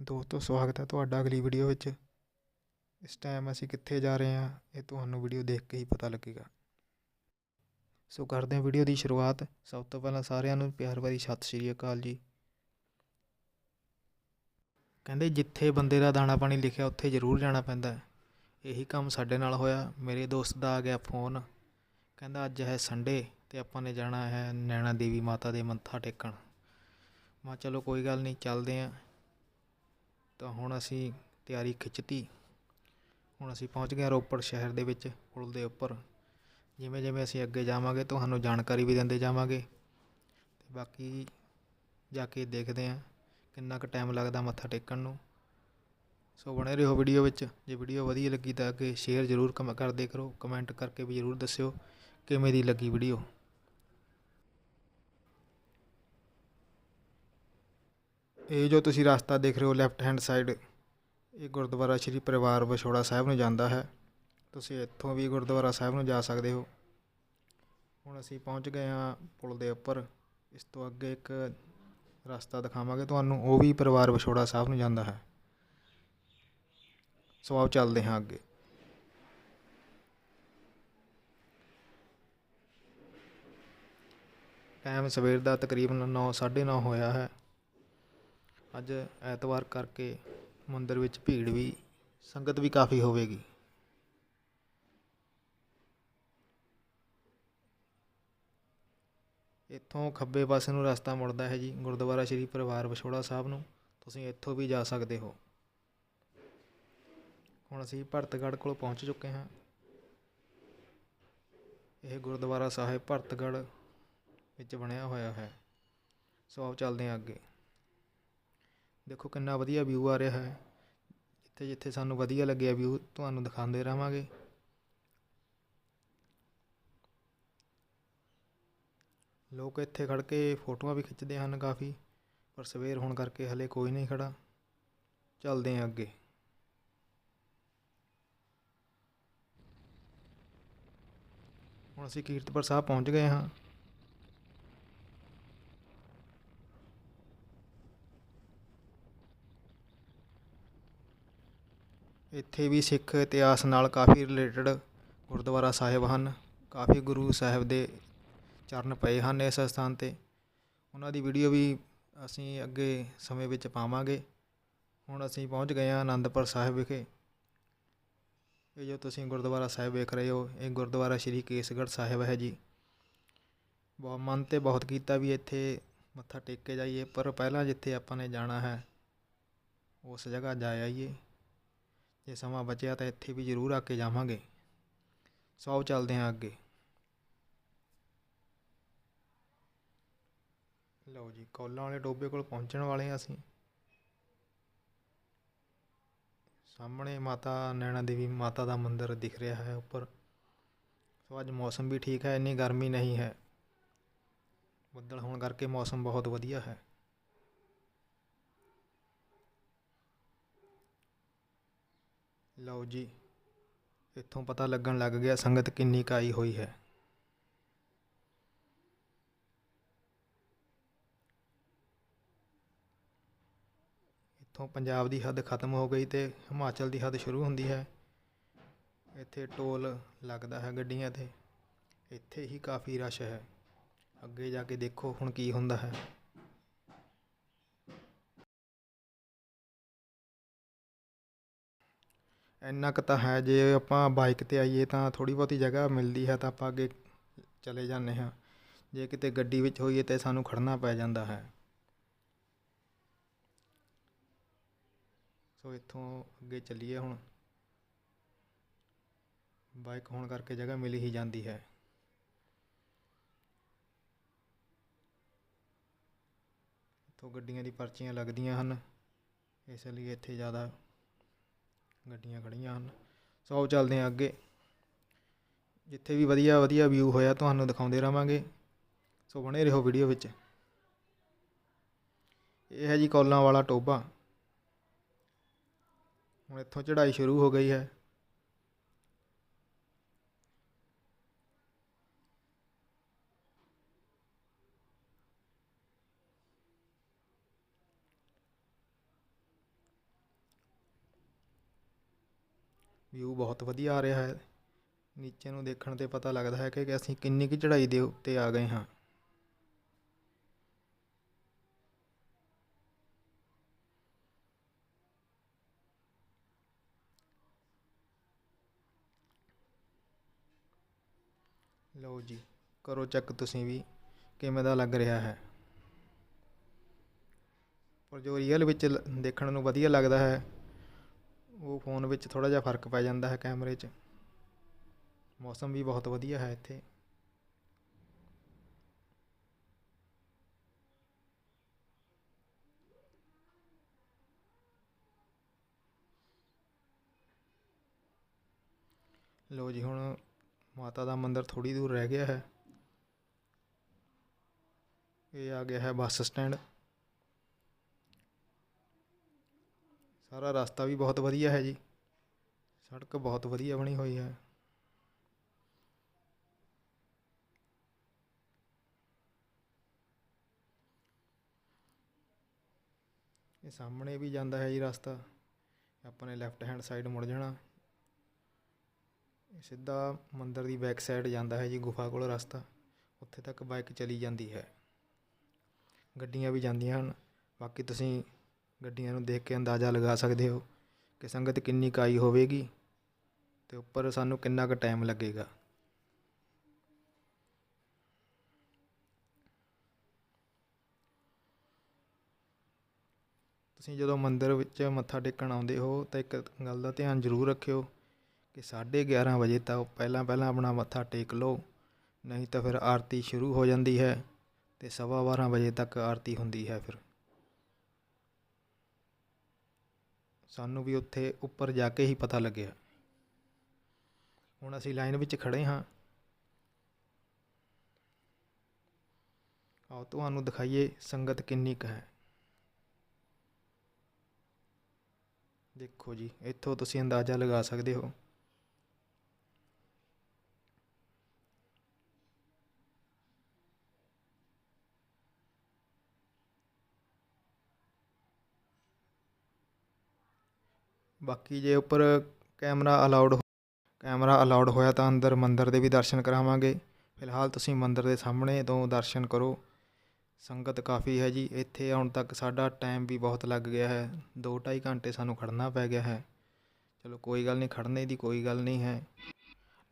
ਦੋਸਤੋ, ਸਵਾਗਤ ਹੈ ਤੁਹਾਡਾ ਅਗਲੀ ਵੀਡੀਓ ਵਿੱਚ। ਇਸ ਟਾਈਮ ਅਸੀਂ ਕਿੱਥੇ ਜਾ ਰਹੇ ਹਾਂ, ਇਹ ਤੁਹਾਨੂੰ ਵੀਡੀਓ ਦੇਖ ਕੇ ਹੀ ਪਤਾ ਲੱਗੇਗਾ। ਸੋ ਕਰਦੇ ਹਾਂ ਵੀਡੀਓ ਦੀ ਸ਼ੁਰੂਆਤ। ਸਭ ਤੋਂ ਪਹਿਲਾਂ ਸਾਰਿਆਂ ਨੂੰ ਪਿਆਰ ਭਰੀ ਸਤਿ ਸ਼੍ਰੀ ਅਕਾਲ ਜੀ। ਕਹਿੰਦੇ, ਜਿੱਥੇ ਬੰਦੇ ਦਾ ਦਾਣਾ ਪਾਣੀ ਲਿਖਿਆ, ਉੱਥੇ ਜ਼ਰੂਰ ਜਾਣਾ ਪੈਂਦਾ ਹੈ। ਇਹੀ ਕੰਮ ਸਾਡੇ ਨਾਲ ਹੋਇਆ। ਮੇਰੇ ਦੋਸਤ ਦਾ ਆ ਗਿਆ ਫੋਨ ਕਹਿੰਦਾ, ਅੱਜ ਹੈ ਸੰਡੇ ਤੇ ਆਪਾਂ ਨੇ ਜਾਣਾ ਹੈ ਨੈਣਾ ਦੇਵੀ ਮਾਤਾ ਦੇ ਮੱਥਾ ਟੇਕਣ। ਮਾ ਚਲੋ ਕੋਈ ਗੱਲ ਨਹੀਂ, ਚੱਲਦੇ ਆਂ ਤਾਂ ਹੁਣ ਅਸੀਂ ਤਿਆਰੀ ਖਿੱਚਤੀ। ਹੁਣ ਅਸੀਂ ਪਹੁੰਚ ਗਏ ਹਾਂ ਰੋਪੜ ਸ਼ਹਿਰ ਦੇ ਵਿੱਚ, ਪੁਲ ਦੇ ਉੱਪਰ। ਜਿਵੇਂ ਜਿਵੇਂ ਅਸੀਂ ਅੱਗੇ ਜਾਵਾਂਗੇ, ਤੁਹਾਨੂੰ ਜਾਣਕਾਰੀ ਵੀ ਦਿੰਦੇ ਜਾਵਾਂਗੇ। ਤੇ ਬਾਕੀ ਜਾ ਕੇ ਦੇਖਦੇ ਹਾਂ ਕਿੰਨਾ ਕੁ ਟਾਈਮ ਲੱਗਦਾ ਮੱਥਾ ਟੇਕਣ ਨੂੰ। ਸੋ ਬਣੇ ਰਹੋ ਵੀਡੀਓ ਵਿੱਚ। ਜੇ ਵੀਡੀਓ ਵਧੀਆ ਲੱਗੀ ਤਾਂ ਅੱਗੇ ਸ਼ੇਅਰ ਜ਼ਰੂਰ ਕਮ ਕਰਦੇ ਕਰੋ। ਕਮੈਂਟ ਕਰਕੇ ਵੀ ਜ਼ਰੂਰ ਦੱਸਿਓ ਕਿਵੇਂ ਦੀ ਲੱਗੀ ਵੀਡੀਓ ਇਹ ਜੋ ਤੁਸੀਂ ਰਸਤਾ ਦੇਖ ਰਹੇ ਹੋ ਲੈਫਟ ਹੈਂਡ ਸਾਈਡ ਇਹ ਗੁਰਦੁਆਰਾ ਸ਼੍ਰੀ ਪਰਿਵਾਰ ਵਿਛੋੜਾ ਸਾਹਿਬ ਨੂੰ ਜਾਂਦਾ ਹੈ। ਤੁਸੀਂ ਇੱਥੋਂ ਵੀ ਗੁਰਦੁਆਰਾ ਸਾਹਿਬ ਨੂੰ ਜਾ ਸਕਦੇ ਹੋ। ਹੁਣ ਅਸੀਂ ਪਹੁੰਚ ਗਏ ਹਾਂ ਪੁਲ ਦੇ ਉੱਪਰ। ਇਸ ਤੋਂ ਅੱਗੇ ਇੱਕ ਰਸਤਾ ਦਿਖਾਵਾਂਗੇ ਤੁਹਾਨੂੰ, ਉਹ ਵੀ ਪਰਿਵਾਰ ਵਿਛੋੜਾ ਸਾਹਿਬ ਨੂੰ ਜਾਂਦਾ ਹੈ। ਸੋ ਆਓ ਚੱਲਦੇ ਹਾਂ ਅੱਗੇ। ਟਾਈਮ ਸਵੇਰ ਦਾ ਤਕਰੀਬਨ 9:30 ਹੋਇਆ ਹੈ। ਅੱਜ ਐਤਵਾਰ ਕਰਕੇ ਮੰਦਰ ਵਿੱਚ ਭੀੜ ਵੀ, ਸੰਗਤ ਵੀ ਕਾਫੀ ਹੋਵੇਗੀ। ਇੱਥੋਂ ਖੱਬੇ ਪਾਸੇ ਨੂੰ ਰਸਤਾ ਮੁੜਦਾ ਹੈ ਜੀ, ਗੁਰਦੁਆਰਾ ਸ਼੍ਰੀ ਪਰਿਵਾਰ ਵਿਛੋੜਾ ਸਾਹਿਬ ਨੂੰ। ਤੁਸੀਂ ਇੱਥੋਂ ਵੀ ਜਾ ਸਕਦੇ ਹੋ। ਹੁਣ ਅਸੀਂ ਭਰਤਗੜ੍ਹ ਕੋਲ ਪਹੁੰਚ ਚੁੱਕੇ ਹਾਂ। ਇਹ ਗੁਰਦੁਆਰਾ ਸਾਹਿਬ ਭਰਤਗੜ੍ਹ ਵਿੱਚ ਬਣਿਆ ਹੋਇਆ ਹੈ। ਸੋ ਆਓ ਚੱਲਦੇ ਹਾਂ ਅੱਗੇ। ਦੇਖੋ ਕਿੰਨਾ ਵਧੀਆ ਵਿਊ ਆ ਰਿਹਾ ਹੈ। ਜਿੱਥੇ ਜਿੱਥੇ ਸਾਨੂੰ ਵਧੀਆ ਲੱਗਿਆ ਵਿਊ ਤੁਹਾਨੂੰ ਦਿਖਾਉਂਦੇ ਰਹਾਂਗੇ। ਲੋਕ ਇੱਥੇ ਖੜ ਕੇ ਫੋਟੋਆਂ ਵੀ ਖਿੱਚਦੇ ਹਨ ਕਾਫੀ, ਪਰ ਸਵੇਰ ਹੋਣ ਕਰਕੇ ਹਲੇ ਕੋਈ ਨਹੀਂ ਖੜਾ। ਚੱਲਦੇ ਹਾਂ ਅੱਗੇ। ਹੁਣ ਅਸੀਂ ਕੀਰਤਪੁਰ ਸਾਹਿਬ ਪਹੁੰਚ ਗਏ ਹਾਂ। ਇੱਥੇ ਵੀ ਸਿੱਖ ਇਤਿਹਾਸ ਨਾਲ ਕਾਫੀ ਰਿਲੇਟਡ ਗੁਰਦੁਆਰਾ ਸਾਹਿਬ ਹਨ। ਕਾਫੀ ਗੁਰੂ ਸਾਹਿਬ ਦੇ ਚਰਨ ਪਏ ਹਨ ਇਸ ਸਥਾਨ 'ਤੇ। ਉਹਨਾਂ ਦੀ ਵੀਡੀਓ ਵੀ ਅਸੀਂ ਅੱਗੇ ਸਮੇਂ ਵਿੱਚ ਪਾਵਾਂਗੇ। ਹੁਣ ਅਸੀਂ ਪਹੁੰਚ ਗਏ ਹਾਂ ਆਨੰਦਪੁਰ ਸਾਹਿਬ ਵਿਖੇ। ਇਹ ਜੋ ਤੁਸੀਂ ਗੁਰਦੁਆਰਾ ਸਾਹਿਬ ਵੇਖ ਰਹੇ ਹੋ, ਇਹ ਗੁਰਦੁਆਰਾ ਸ਼੍ਰੀ ਕੇਸਗੜ੍ਹ ਸਾਹਿਬ ਹੈ ਜੀ। ਬਹੁਤ ਮਨ ਤੇ ਬਹੁਤ ਕੀਤਾ ਵੀ ਇੱਥੇ ਮੱਥਾ ਟੇਕ ਕੇ ਜਾਈਏ, ਪਰ ਪਹਿਲਾਂ ਜਿੱਥੇ ਆਪਾਂ ਨੇ ਜਾਣਾ ਹੈ, ਉਸ ਜਗ੍ਹਾ ਜਾ ਆਈਏ। ਜੇ ਸਮਾਂ ਬਚਿਆ ਤਾਂ ਇੱਥੇ ਵੀ ਜ਼ਰੂਰ ਆ ਕੇ ਜਾਵਾਂਗੇ। ਸੌ ਚੱਲਦੇ ਹਾਂ ਅੱਗੇ। ਲਓ ਜੀ, ਕੌਲਾਂ ਵਾਲੇ ਟੋਬੇ ਕੋਲ ਪਹੁੰਚਣ ਵਾਲੇ ਹਾਂ ਅਸੀਂ। ਸਾਹਮਣੇ ਮਾਤਾ ਨੈਣਾ ਦੇਵੀ, ਮਾਤਾ ਦਾ ਮੰਦਿਰ ਦਿਖ ਰਿਹਾ ਹੈ ਉੱਪਰ। ਸੋ ਅੱਜ ਮੌਸਮ ਵੀ ਠੀਕ ਹੈ, ਇੰਨੀ ਗਰਮੀ ਨਹੀਂ ਹੈ। ਬੱਦਲ ਹੋਣ ਕਰਕੇ ਮੌਸਮ ਬਹੁਤ ਵਧੀਆ ਹੈ। ਲਓ ਜੀ, ਇੱਥੋਂ ਪਤਾ ਲੱਗਣ ਲੱਗ ਗਿਆ ਸੰਗਤ ਕਿੰਨੀ ਕਾਈ ਹੋਈ ਹੈ। ਇੱਥੋਂ ਪੰਜਾਬ ਦੀ ਹੱਦ ਖਤਮ ਹੋ ਗਈ ਤੇ ਹਿਮਾਚਲ ਦੀ ਹੱਦ ਸ਼ੁਰੂ ਹੁੰਦੀ ਹੈ। ਇੱਥੇ ਟੋਲ ਲੱਗਦਾ ਹੈ ਗੱਡੀਆਂ ਤੇ। ਇੱਥੇ ਹੀ ਕਾਫੀ ਰਸ਼ ਹੈ। ਅੱਗੇ ਜਾ ਕੇ ਦੇਖੋ ਹੁਣ ਕੀ ਹੁੰਦਾ ਹੈ। ਇੰਨਾ ਕੁ ਤਾਂ ਹੈ, ਜੇ ਆਪਾਂ ਬਾਈਕ 'ਤੇ ਆਈਏ ਤਾਂ ਥੋੜ੍ਹੀ ਬਹੁਤੀ ਜਗ੍ਹਾ ਮਿਲਦੀ ਹੈ ਤਾਂ ਆਪਾਂ ਅੱਗੇ ਚਲੇ ਜਾਂਦੇ ਹਾਂ। ਜੇ ਕਿਤੇ ਗੱਡੀ ਵਿੱਚ ਹੋਈਏ ਤਾਂ ਸਾਨੂੰ ਖੜ੍ਹਨਾ ਪੈ ਜਾਂਦਾ ਹੈ। ਸੋ ਇੱਥੋਂ ਅੱਗੇ ਚੱਲੀਏ ਹੁਣ। ਬਾਈਕ ਹੋਣ ਕਰਕੇ ਜਗ੍ਹਾ ਮਿਲ ਹੀ ਜਾਂਦੀ ਹੈ। ਇੱਥੋਂ ਗੱਡੀਆਂ ਦੀ ਪਰਚੀਆਂ ਲੱਗਦੀਆਂ ਹਨ, ਇਸ ਲਈ ਇੱਥੇ ਜ਼ਿਆਦਾ ਗੱਡੀਆਂ ਖੜ੍ਹੀਆਂ ਹਨ। ਸੋ ਚੱਲਦੇ ਹਾਂ ਅੱਗੇ। ਜਿੱਥੇ ਵੀ ਵਧੀਆ ਵਧੀਆ ਵਿਊ ਹੋਇਆ, ਤੁਹਾਨੂੰ ਦਿਖਾਉਂਦੇ ਰਵਾਂਗੇ ਸੋ ਬਣੇ ਰਹੋ ਵੀਡੀਓ ਵਿੱਚ। ਇਹ ਹੈ ਜੀ ਕੌਲਾਂ ਵਾਲਾ ਟੋਬਾ ਹੁਣ ਇੱਥੋਂ ਚੜ੍ਹਾਈ ਸ਼ੁਰੂ ਹੋ ਗਈ ਹੈ। ਵਿਊ ਬਹੁਤ ਵਧੀਆ ਆ ਰਿਹਾ ਹੈ। ਨੀਚੇ ਨੂੰ ਦੇਖਣ ਤੇ ਪਤਾ ਲੱਗਦਾ ਹੈ ਕਿ ਅਸੀਂ ਕਿੰਨੀ ਕੁ ਚੜ੍ਹਾਈ ਦੇ ਉੱਤੇ ਆ ਗਏ ਹਾਂ। ਲਓ ਜੀ, ਕਰੋ ਚੈੱਕ ਤੁਸੀਂ ਵੀ ਕਿਵੇਂ ਦਾ ਲੱਗ ਰਿਹਾ ਹੈ। ਪਰ ਜੋ ਰੀਅਲ ਵਿੱਚ ਲ- ਦੇਖਣ ਨੂੰ ਵਧੀਆ ਲੱਗਦਾ ਹੈ ਉਹ ਫੋਨ ਵਿੱਚ ਥੋੜ੍ਹਾ ਜਿਹਾ ਫ਼ਰਕ ਪੈ ਜਾਂਦਾ ਹੈ ਕੈਮਰੇ 'ਚ। ਮੌਸਮ ਵੀ ਬਹੁਤ ਵਧੀਆ ਹੈ ਇੱਥੇ। ਲਓ ਜੀ, ਹੁਣ ਮਾਤਾ ਦਾ ਮੰਦਿਰ ਥੋੜੀ ਦੂਰ ਰਹਿ ਗਿਆ ਹੈ। ਇਹ ਆ ਗਿਆ ਹੈ ਬੱਸ ਸਟੈਂਡ। ਸਾਰਾ ਰਸਤਾ ਵੀ ਬਹੁਤ ਵਧੀਆ ਹੈ ਜੀ। ਸੜਕ ਬਹੁਤ ਵਧੀਆ ਬਣੀ ਹੋਈ ਹੈ। ਇਹ ਸਾਹਮਣੇ ਵੀ ਜਾਂਦਾ ਹੈ ਜੀ ਰਸਤਾ। ਆਪਾਂ ਨੇ ਲੈਫਟ ਹੈਂਡ ਸਾਈਡ ਮੁੜ ਜਾਣਾ। ਇਹ ਸਿੱਧਾ ਮੰਦਰ ਦੀ ਬੈਕ ਸਾਈਡ ਜਾਂਦਾ ਹੈ ਜੀ, ਗੁਫਾ ਕੋਲ ਰਸਤਾ। ਉੱਥੇ ਤੱਕ ਬਾਈਕ ਚਲੀ ਜਾਂਦੀ ਹੈ। ਗੱਡੀਆਂ ਵੀ ਜਾਂਦੀਆਂ ਹਨ। ਬਾਕੀ ਤੁਸੀਂ ਗੱਡੀਆਂ ਨੂੰ ਦੇਖ ਕੇ ਅੰਦਾਜ਼ਾ ਲਗਾ ਸਕਦੇ ਹੋ ਕਿ ਸੰਗਤ ਕਿੰਨੀ ਕੁ ਆਈ ਹੋਵੇਗੀ ਅਤੇ ਉੱਪਰ ਸਾਨੂੰ ਕਿੰਨਾ ਕੁ ਟਾਈਮ ਲੱਗੇਗਾ। ਤੁਸੀਂ ਜਦੋਂ ਮੰਦਿਰ ਵਿੱਚ ਮੱਥਾ ਟੇਕਣ ਆਉਂਦੇ ਹੋ ਤਾਂ ਇੱਕ ਗੱਲ ਦਾ ਧਿਆਨ ਜ਼ਰੂਰ ਰੱਖਿਓ ਕਿ 11:30 ਵਜੇ ਤੱਕ ਪਹਿਲਾਂ ਪਹਿਲਾਂ ਆਪਣਾ ਮੱਥਾ ਟੇਕ ਲਓ, ਨਹੀਂ ਤਾਂ ਫਿਰ ਆਰਤੀ ਸ਼ੁਰੂ ਹੋ ਜਾਂਦੀ ਹੈ ਤੇ ਸਵਾ 12 ਵਜੇ ਤੱਕ ਆਰਤੀ ਹੁੰਦੀ ਹੈ ਫਿਰ। ਸਾਨੂੰ ਵੀ ਉੱਥੇ ਉੱਪਰ ਜਾ ਕੇ ਹੀ ਪਤਾ ਲੱਗਿਆ। ਹੁਣ ਅਸੀਂ ਲਾਈਨ ਵਿੱਚ ਖੜ੍ਹੇ ਹਾਂ। ਆਓ ਤੁਹਾਨੂੰ ਦਿਖਾਈਏ ਸੰਗਤ ਕਿੰਨੀ ਕੁ ਹੈ। ਦੇਖੋ ਜੀ, ਇੱਥੋਂ ਤੁਸੀਂ ਅੰਦਾਜ਼ਾ ਲਗਾ ਸਕਦੇ ਹੋ। ਬਾਕੀ ਜੇ ਉੱਪਰ ਕੈਮਰਾ ਅਲਾਉਡ ਕੈਮਰਾ ਅਲਾਉਡ ਹੋਇਆ ਤਾਂ ਅੰਦਰ ਮੰਦਰ ਦੇ ਵੀ ਦਰਸ਼ਨ ਕਰਾਵਾਂਗੇ। ਫਿਲਹਾਲ ਤੁਸੀਂ ਮੰਦਰ ਦੇ ਸਾਹਮਣੇ ਤੋਂ ਦਰਸ਼ਨ ਕਰੋ। ਸੰਗਤ ਕਾਫੀ ਹੈ ਜੀ। ਇੱਥੇ ਆਉਣ ਤੱਕ ਸਾਡਾ ਟਾਈਮ ਵੀ ਬਹੁਤ ਲੱਗ ਗਿਆ ਹੈ। 2-2.5 ਘੰਟੇ ਸਾਨੂੰ ਖੜਨਾ ਪੈ ਗਿਆ ਹੈ। ਚਲੋ ਕੋਈ ਗੱਲ ਨਹੀਂ, ਖੜਨੇ ਦੀ ਕੋਈ ਗੱਲ ਨਹੀਂ ਹੈ।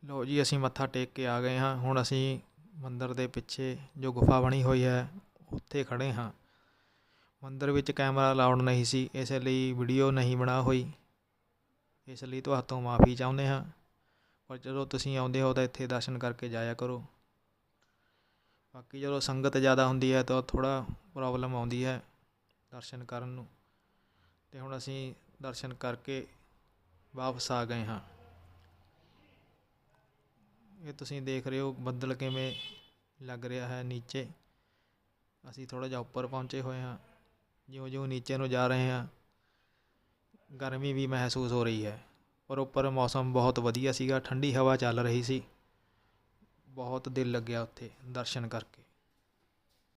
ਲਓ ਜੀ, ਅਸੀਂ ਮੱਥਾ ਟੇਕ ਕੇ ਆ ਗਏ ਹਾਂ। ਹੁਣ ਅਸੀਂ ਮੰਦਰ ਦੇ ਪਿੱਛੇ ਜੋ ਗੁਫਾ ਬਣੀ ਹੋਈ ਹੈ, ਉੱਥੇ ਖੜੇ ਹਾਂ। ਮੰਦਰ ਵਿੱਚ ਕੈਮਰਾ ਅਲਾਉਡ ਨਹੀਂ ਸੀ। ਇਸ ਲਈ ਵੀਡੀਓ ਨਹੀਂ ਬਣਾ ਹੋਈ। ਇਸ ਲਈ ਤੁਹਾਤੋਂ ਮਾਫੀ ਚਾਹੁੰਦੇ ਹਾਂ। ਪਰ ਜਦੋਂ ਤੁਸੀਂ ਆਉਂਦੇ ਹੋ ਤਾਂ ਇੱਥੇ ਦਰਸ਼ਨ ਕਰਕੇ ਜਾਇਆ ਕਰੋ। ਬਾਕੀ ਜਦੋਂ ਸੰਗਤ ਜ਼ਿਆਦਾ ਹੁੰਦੀ ਹੈ ਤਾਂ ਥੋੜ੍ਹਾ ਪ੍ਰੋਬਲਮ ਆਉਂਦੀ ਹੈ ਦਰਸ਼ਨ ਕਰਨ ਨੂੰ। ਅਤੇ ਹੁਣ ਅਸੀਂ ਦਰਸ਼ਨ ਕਰਕੇ ਵਾਪਸ ਆ ਗਏ ਹਾਂ। ਇਹ ਤੁਸੀਂ ਦੇਖ ਰਹੇ ਹੋ ਬੱਦਲ ਕਿਵੇਂ ਲੱਗ ਰਿਹਾ ਹੈ ਨੀਚੇ। ਅਸੀਂ ਥੋੜ੍ਹਾ ਜਿਹਾ ਉੱਪਰ ਪਹੁੰਚੇ ਹੋਏ ਹਾਂ। ਜਿਉਂ ਜਿਉਂ ਨੀਚੇ ਨੂੰ ਜਾ ਰਹੇ ਹਾਂ। ਗਰਮੀ ਵੀ ਮਹਿਸੂਸ ਹੋ ਰਹੀ ਹੈ। ਪਰ ਉੱਪਰ ਮੌਸਮ ਬਹੁਤ ਵਧੀਆ ਸੀਗਾ, ਠੰਡੀ ਹਵਾ ਚੱਲ ਰਹੀ ਸੀ। ਬਹੁਤ ਦਿਲ ਲੱਗਿਆ ਉੱਥੇ ਦਰਸ਼ਨ ਕਰਕੇ।